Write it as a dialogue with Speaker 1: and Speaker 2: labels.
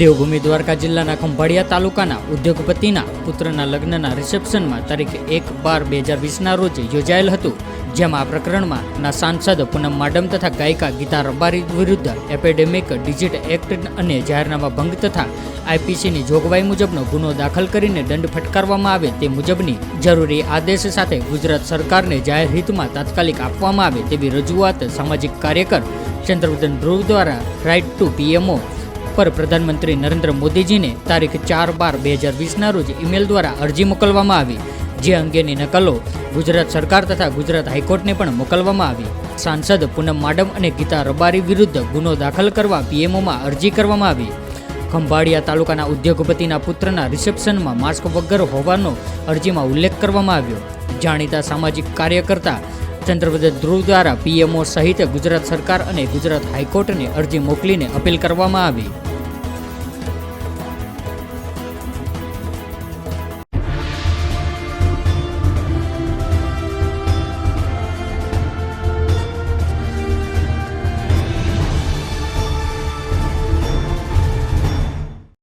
Speaker 1: દેવભૂમિ દ્વારકા જિલ્લાના ખંભાળિયા તાલુકાના ઉદ્યોગપતિના પુત્રના લગ્નના રિસેપ્શનમાં તારીખ એક બાર બે હજાર વીસના રોજ યોજાયેલ હતું, જેમાં આ પ્રકરણમાં ના સાંસદ પૂનમ માડમ તથા ગાયિકા ગીતા રબારી વિરુદ્ધ એપેડેમિક ડિજિટ એક્ટ અને જાહેરનામા ભંગ તથા આઈપીસીની જોગવાઈ મુજબનો ગુનો દાખલ કરીને દંડ ફટકારવામાં આવે તે મુજબની જરૂરી આદેશ સાથે ગુજરાત સરકારને જાહેર હિતમાં તાત્કાલિક આપવામાં આવે તેવી રજૂઆત સામાજિક કાર્યકર ચંદ્રવર્ધન ધ્રુવ દ્વારા રાઇટ ટુ પીએમઓ પર પ્રધાનમંત્રી નરેન્દ્ર મોદીજીને તારીખ ચાર બાર બે હજાર વીસના રોજ ઈમેલ દ્વારા અરજી મોકલવામાં આવી. જે અંગેની નકલો ગુજરાત સરકાર તથા ગુજરાત હાઈકોર્ટને પણ મોકલવામાં આવી. સાંસદ પૂનમ માડમ અને ગીતા રબારી વિરુદ્ધ ગુનો દાખલ કરવા પીએમઓમાં અરજી કરવામાં આવી. ખંભાળિયા તાલુકાના ઉદ્યોગપતિના પુત્રના રિસેપ્શનમાં માસ્ક વગર હોવાનો અરજીમાં ઉલ્લેખ કરવામાં આવ્યો. જાણીતા સામાજિક કાર્યકર્તા ચંદ્રવર્ધન ધ્રુવ દ્વારા પીએમઓ સહિત ગુજરાત સરકાર અને ગુજરાત હાઈકોર્ટને અરજી મોકલીને અપીલ કરવામાં આવી.